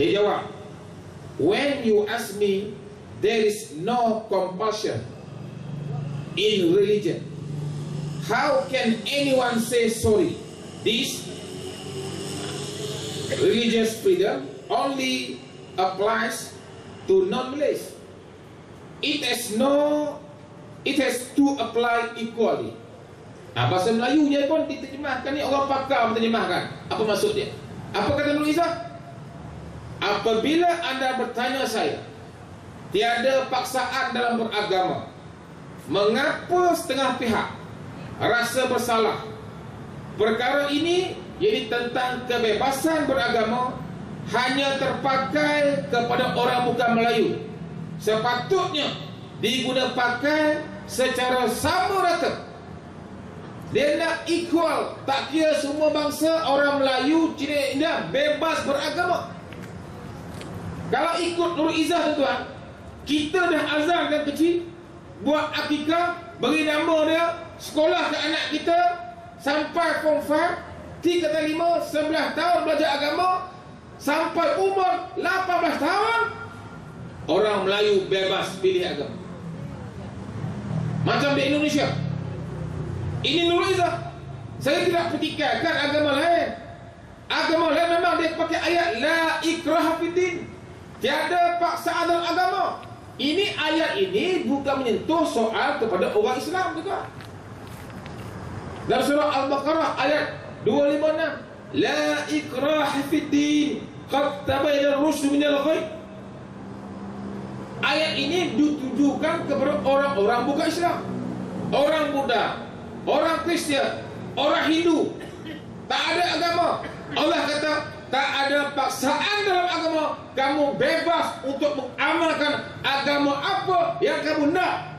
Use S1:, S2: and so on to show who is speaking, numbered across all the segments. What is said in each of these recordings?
S1: Dia jawab, When you ask me, there is no compulsion in religion. How can anyone say sorry? This religious freedom only applies to non-Malays. It has no, it has to apply equally. Nah, bahasa Melayunya pun diterjemahkan ni orang pakar menterjemahkan. Apa maksud dia? Apa kata Nur Izzah? Apabila anda bertanya saya, tiada paksaan dalam beragama. Mengapa setengah pihak rasa bersalah? Perkara ini jadi tentang kebebasan beragama hanya terpakai kepada orang bukan Melayu. Sepatutnya digunakan pakai secara sama rata dia nak equal Tak kira semua bangsa Orang Melayu, Cina, India Bebas beragama Kalau ikut Nur Izzah tuan Kita dah azan kan kecil Buat akikah Beri nama dia Sekolah ke anak kita Sampai form 5 3 kata 5 11 tahun belajar agama Sampai umur 18 tahun Orang Melayu bebas pilih agama. Macam di Indonesia. Ini Nurul Izzah. Saya tidak petikaikan agama lain. Agama lain memang dia pakai ayat La ikrah fitin Tiada paksaan dalam agama. Ini ayat ini bukan menyentuh soal kepada orang Islam juga. Dalam surah Al-Baqarah ayat 256 La ikrah fitin Qad tabayna rusdu minal ghaib. Ayat ini ditujukan kepada orang-orang bukan Islam. Orang Buddha orang Kristian, orang Hindu, tak ada agama. Allah kata, tak ada paksaan dalam agama. Kamu bebas untuk mengamalkan agama apa yang kamu nak.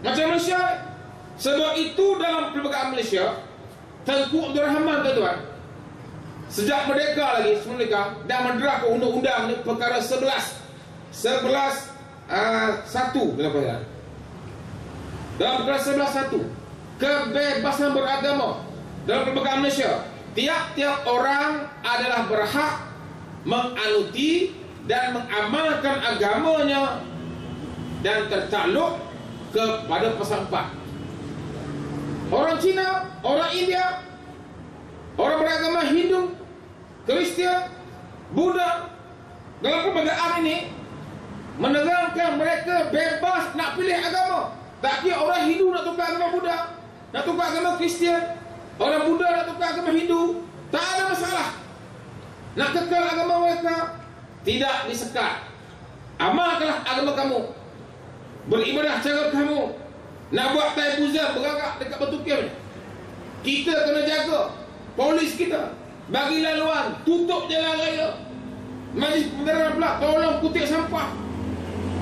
S1: Macam Malaysia. Sebab itu dalam perlembagaan Malaysia, Tengku Abdul Rahman tuan Sejak merdeka lagi, merdeka, dah menderah ke undang-undang ni perkara 11. 11 uh, 1 dalam Dalam perkara 11 1 kebebasan beragama dalam perlembagaan Malaysia tiap-tiap orang adalah berhak menganuti dan mengamalkan agamanya dan tertakluk kepada empat orang Cina, orang India orang beragama Hindu Kristian, Buddha dalam perlembagaan ini menerangkan mereka bebas nak pilih agama. Tak kira orang Hindu nak tukar agama Buddha nak tukar agama Kristian, orang Buddha nak tukar agama Hindu, tak ada masalah. Nak kekal agama mereka, tidak disekat. Amalkanlah agama kamu. Beribadah cara kamu. Nak buat tai buzar beragak dekat batu. Kita kena jaga polis kita. Bagi laluan, tutup jalan raya. Majlis pemberantasan pula tolong kutip sampah.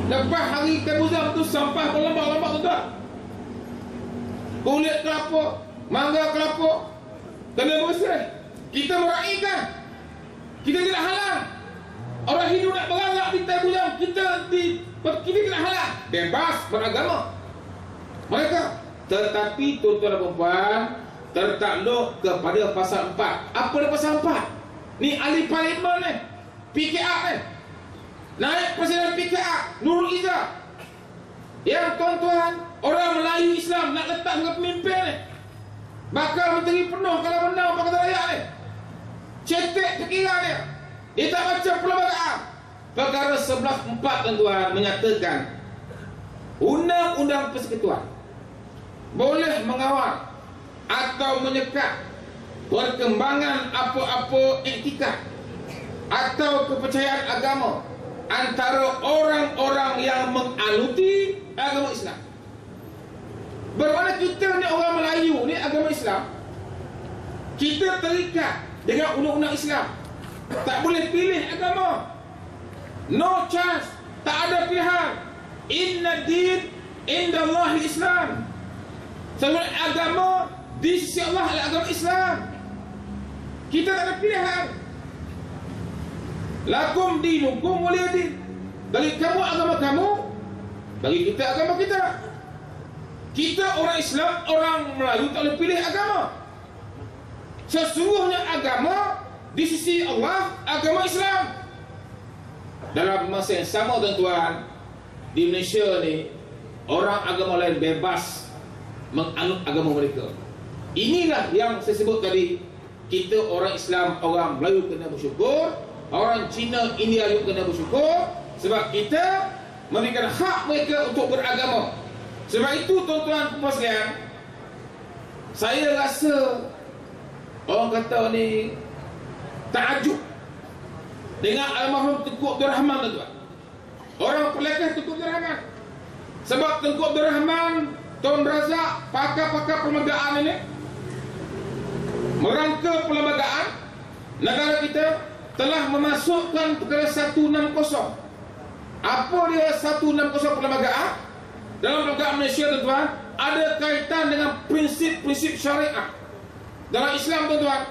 S1: Lepas hari Tebuzam tu sampah berlambak-lambak tuan kulit kelapa, mangga kelapa, kena bersih. Kita meraihkan. Kita tidak halang. Orang Hindu nak berangkat di Taibulang, kita di kita tidak halang. Bebas beragama. Mereka tetapi tuan-tuan dan puan tertakluk kepada pasal 4. Apa dia pasal 4? Ni ahli parlimen ni. PKA ni. Naik presiden PKA Nurul Izzah. Yang tuan-tuan Orang Melayu Islam nak letak dengan pemimpin ni Bakal menteri penuh kalau menang Pakatan Rakyat ni. Cetek pikiran dia. Dia tak baca perlembagaan Perkara 11.4 tuan-tuan menyatakan Undang-undang persekutuan Boleh mengawal Atau menyekat Perkembangan apa-apa etikat Atau kepercayaan agama Antara orang-orang yang mengaluti agama Islam Bermakna kita ni orang Melayu ni agama Islam? Kita terikat dengan undang-undang Islam. Tak boleh pilih agama. No chance. Tak ada pilihan. Inna din Inda Allah Islam. Sebab agama Di sisi Allah adalah agama Islam. Kita tak ada pilihan. Lakum dinukum mulia din Bagi kamu agama kamu. Bagi kita agama kita kita orang Islam, orang Melayu tak boleh pilih agama. Sesungguhnya agama di sisi Allah, agama Islam. dalam masa yang sama tuan-tuan di Malaysia ni orang agama lain bebas menganut agama mereka. Inilah yang saya sebut tadi. Kita orang Islam orang Melayu kena bersyukur. Orang Cina India juga kena bersyukur. Sebab kita memberikan hak mereka untuk beragama sebab itu tuan-tuan puan sekalian saya rasa orang kata ni takjub dengan almarhum Tengku Abdul Rahman tuan-tuan. Orang pelekeh Tengku Abdul Rahman. Sebab Tengku Abdul Rahman, Tuan Razak, pakar-pakar perlembagaan ini merangka perlembagaan negara kita telah memasukkan perkara 160. Apa dia 160 perlembagaan? Dalam perlembagaan Malaysia tuan-tuan, ada kaitan dengan prinsip-prinsip syariah. Dalam Islam tuan-tuan,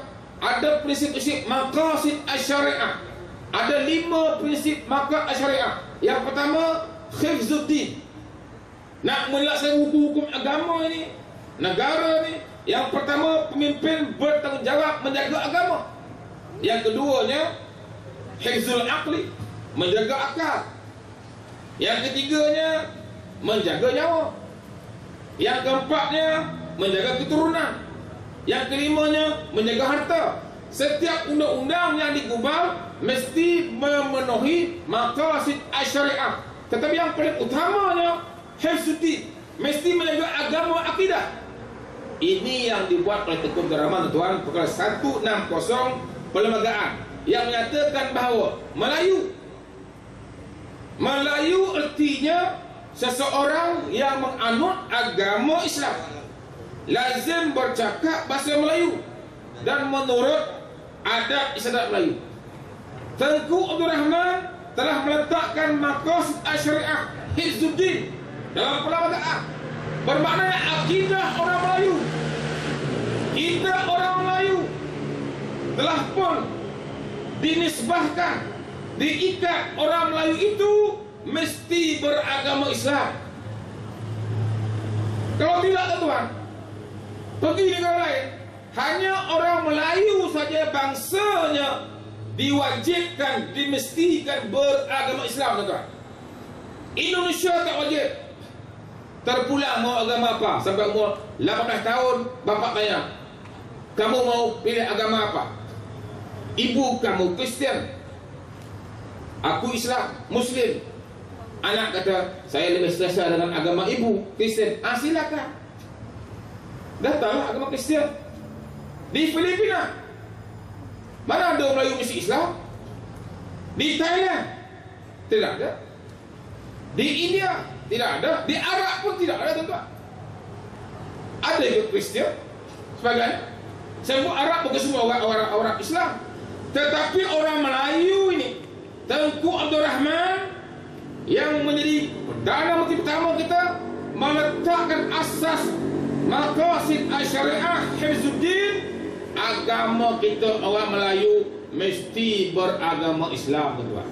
S1: ada prinsip-prinsip maqasid syariah ada lima prinsip makar syariah. Yang pertama, khifzuddin. Nak melaksanakan hukum-hukum agama ini, negara ini, yang pertama pemimpin bertanggungjawab menjaga agama. Yang keduanya, hifzul aqli, menjaga akal. Yang ketiganya, menjaga nyawa. Yang keempatnya, menjaga keturunan. Yang kelimanya, menjaga harta. Setiap undang-undang yang digubal mesti memenuhi maqasid syariah tetapi yang paling utamanya hifzuddin mesti menjaga agama akidah ini yang dibuat oleh Tekun Garaman tuan perkara 160 perlembagaan yang menyatakan bahawa Melayu Melayu artinya seseorang yang menganut agama Islam lazim bercakap bahasa Melayu dan menurut adat istiadat Melayu. Tengku Abdul Rahman telah meletakkan maqasid syariah Hizzuddin dalam perlembagaan bermakna akidah orang Melayu. Kita orang Melayu telah pun dinisbahkan diikat orang Melayu itu mesti beragama Islam kalau tidak tuan pergi negara lain hanya orang Melayu saja bangsanya diwajibkan, dimestikan beragama Islam tuan-tuan. Indonesia tak wajib. Terpulang mau agama apa? Sampai umur 18 tahun, bapa tanya, kamu mau pilih agama apa? Ibu kamu Kristian. Aku Islam, Muslim. Anak kata, saya lebih selesa dengan agama ibu, Kristian. Ah, silakan. Datanglah agama Kristian. Di Filipina, mana ada Melayu misi Islam? Di Thailand tidak ada. Di India tidak ada. Di Arab pun tidak ada tuan-tuan. Ada juga Kristian sebagai semua Arab bukan semua orang, orang orang Islam. Tetapi orang Melayu ini Tengku Abdul Rahman yang menjadi perdana menteri pertama kita meletakkan asas maqasid syariah Hifzuddin agama kita orang Melayu mesti beragama Islam tuan-tuan.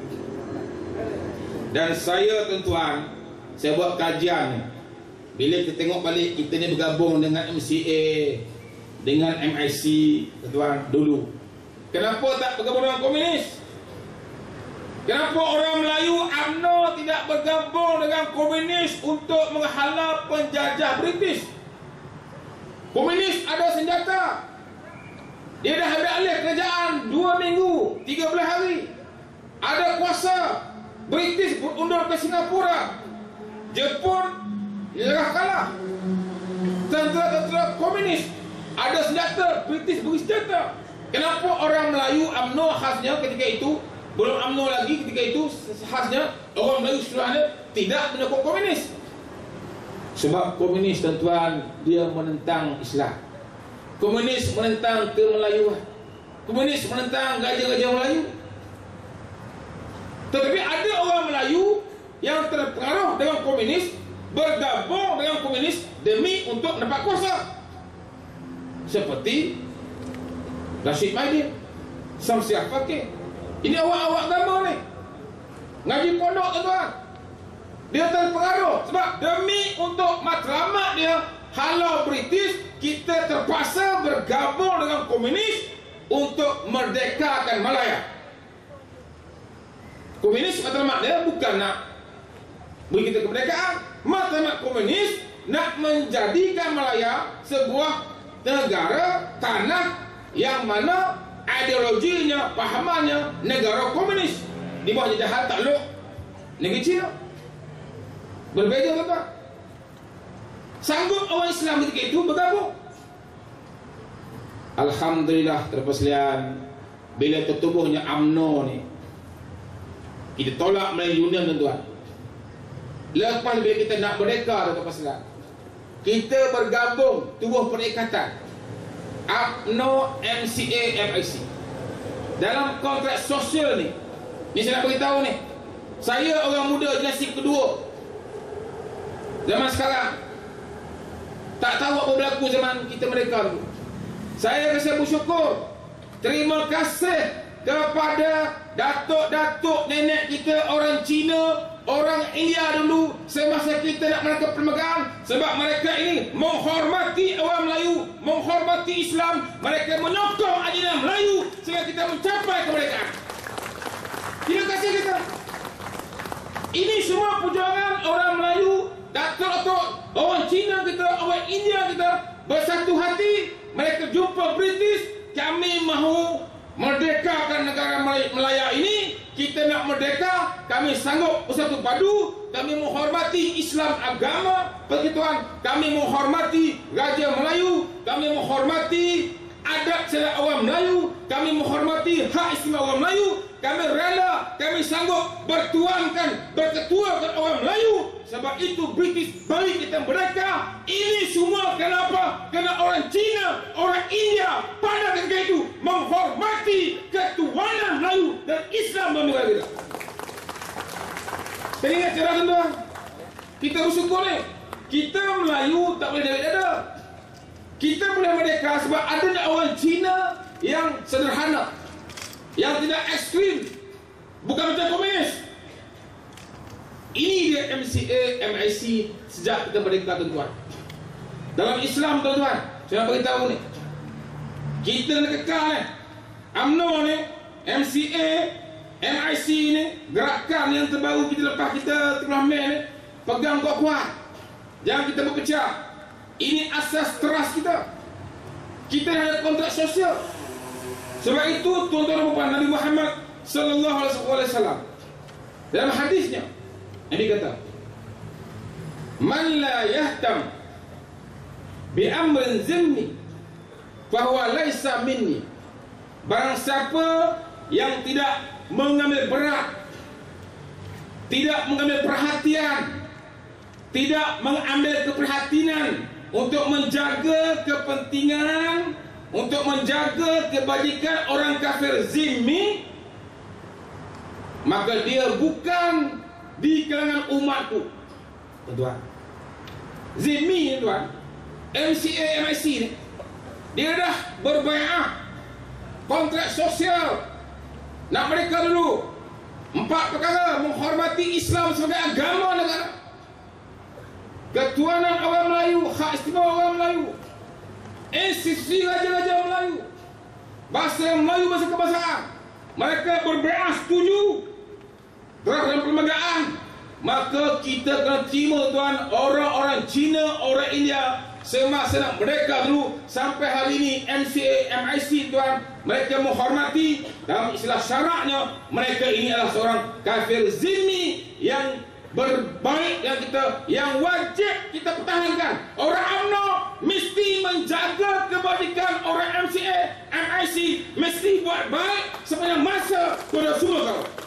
S1: Dan saya tuan-tuan, saya buat kajian bila kita tengok balik kita ni bergabung dengan MCA dengan MIC tuan-tuan dulu. Kenapa tak bergabung dengan komunis? Kenapa orang Melayu UMNO tidak bergabung dengan komunis untuk menghalau penjajah British? Komunis ada senjata, dia dah ambil alih kerajaan dua minggu, tiga belas hari. Ada kuasa. British berundur ke Singapura. Jepun nyerah kalah. Tentera-tentera komunis ada senjata, British beri senjata. Kenapa orang Melayu UMNO khasnya ketika itu belum UMNO lagi ketika itu khasnya orang Melayu setelahnya tidak menyokong komunis. Sebab komunis tuan-tuan dia menentang Islam. Komunis menentang kemelayuan Komunis menentang gajah-gajah Melayu Tetapi ada orang Melayu Yang terpengaruh dengan komunis Bergabung dengan komunis Demi untuk mendapat kuasa Seperti Rashid Maidin Samsiah Fakir Ini awak-awak agama ni Ngaji pondok tuan-tuan Dia terpengaruh Sebab demi untuk matlamat dia Halau British kita terpaksa bergabung dengan komunis untuk merdekakan Malaya. Komunis matlamat dia bukan nak beri kita kemerdekaan. Matlamat komunis nak menjadikan Malaya sebuah negara tanah yang mana ideologinya, pahamannya negara komunis di bawah jajahan takluk negeri China. Berbeza tuan Sanggup orang Islam ketika itu bergabung. Alhamdulillah terpeslian bila tertubuhnya UMNO ni kita tolak Melayu Union tuan-tuan. Lepas bila kita nak merdeka terpeslian kita bergabung tubuh perikatan UMNO MCA MIC dalam kontrak sosial ni ni saya nak beritahu ni saya orang muda generasi kedua. Zaman sekarang tak tahu apa berlaku zaman kita mereka dulu. Saya rasa bersyukur terima kasih kepada datuk-datuk nenek kita orang Cina orang India dulu semasa kita nak menangkap permegang sebab mereka ini menghormati orang Melayu menghormati Islam mereka menyokong ajaran Melayu sehingga kita mencapai kemerdekaan. Terima kasih kita. Ini semua perjuangan orang Melayu datuk-datuk orang Cina kita orang India kita bersatu hati mereka jumpa British kami mahu merdekakan negara Melaya ini. Kita nak merdeka kami sanggup bersatu padu kami menghormati Islam agama. Persekutuan kami menghormati Raja Melayu. Kami menghormati adat secara awam Melayu. Kami menghormati hak istimewa awam Melayu. Kami rela kami sanggup bertuankan berketuakan awam Melayu. Sebab itu British bagi kita mereka. Ini semua kenapa? Kerana orang Cina, orang India pada ketika itu menghormati ketuhanan Melayu dan Islam negara kita. Teringat cara tuan Kita bersyukur ni. Kita Melayu tak boleh dari dada. Kita boleh merdeka sebab ada orang Cina yang sederhana. Yang tidak ekstrim. Bukan macam komunis. Ini dia MCA, MIC sejak kita merdeka tuan-tuan. Dalam Islam tuan-tuan, saya nak beritahu ni. Kita nak kekal ni. UMNO ni, MCA, MIC ni, gerakan yang terbaru kita lepas kita tengah main ni, pegang kuat-kuat. Jangan kita berpecah. Ini asas teras kita. Kita ada kontrak sosial. Sebab itu tuan-tuan dan puan Nabi Muhammad sallallahu alaihi wasallam dalam hadisnya ini kata Man la yahtam Bi amrin zimni Fahuwa laisa minni Barang siapa yang tidak mengambil berat Tidak mengambil perhatian Tidak mengambil keprihatinan Untuk menjaga kepentingan Untuk menjaga kebajikan orang kafir zimmi Maka dia bukan di kalangan umatku. Tuan. Zimi ni tuan. MCA MIC ni dia dah berbaiat kontrak sosial nak mereka dulu. Empat perkara menghormati Islam sebagai agama negara. Ketuanan orang Melayu hak istimewa orang Melayu. Institusi raja-raja Melayu. Bahasa Melayu bahasa kebangsaan. Mereka berbaiat setuju dalam perlembagaan maka kita kena terima tuan orang-orang Cina, orang India semasa mereka dulu sampai hari ini MCA, MIC tuan mereka menghormati dalam istilah syaraknya mereka ini adalah seorang kafir zimmi yang berbaik yang kita yang wajib kita pertahankan. Orang UMNO mesti menjaga kebajikan orang MCA, MIC mesti buat baik sepanjang masa pada semua kawan